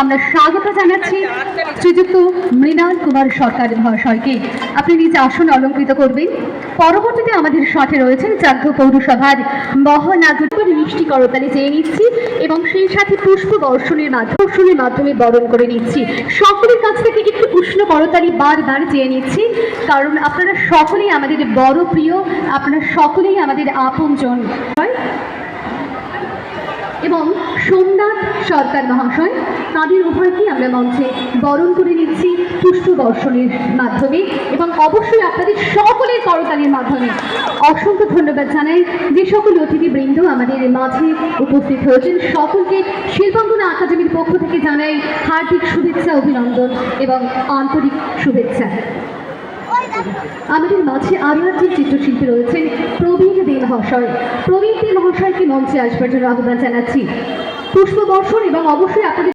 আমরা স্বাগত জানাচ্ছি শ্রীযুক্ত মৃণাল কুমার সরকার মহাশয়কে। আপনি নিজ আসন অলঙ্কৃত করবেন। পরবর্তীতে আমাদের সাথে রয়েছেন চাক্য পৌরসভার মহানাগরিক মিষ্টি করতালি চেয়ে নিচ্ছি এবং সেই সাথে পুষ্প বর্ষণের মাধ্যমে বর্ষণের মাধ্যমে বরণ করে নিচ্ছি। সকলের কাছ থেকে একটু উষ্ণ করতালি বারবার চেয়ে নিচ্ছি, কারণ আপনারা সকলেই আমাদের বড় প্রিয়, আপনারা সকলেই আমাদের আপনজন। এবং সোমনাথ, সরকার মহাশয়। তাদের উভয়কেই আমরা মঞ্চে বরণ করে নিচ্ছি পুষ্প বর্ষণের মাধ্যমে এবং অবশ্যই আপনাদের সকলের করতালির মাধ্যমে অসংখ্য ধন্যবাদ জানাই। যে সকল অতিথিবৃন্দ আমাদের মাঝে উপস্থিত হয়েছেন, সকলকে শিল্পাঙ্গনা একাডেমির পক্ষ থেকে জানাই হার্দিক শুভেচ্ছা, অভিনন্দন এবং আন্তরিক শুভেচ্ছা। আমাদের মাঝে আরও একজন চিত্রশিল্পী রয়েছেন প্রবীণ দে মহাশয় প্রবীণ দে মহাশয়কে মঞ্চে আসবার জন্য আহ্বান জানাচ্ছি। পুষ্প বর্ষণ এবং অবশ্যই আপনাদের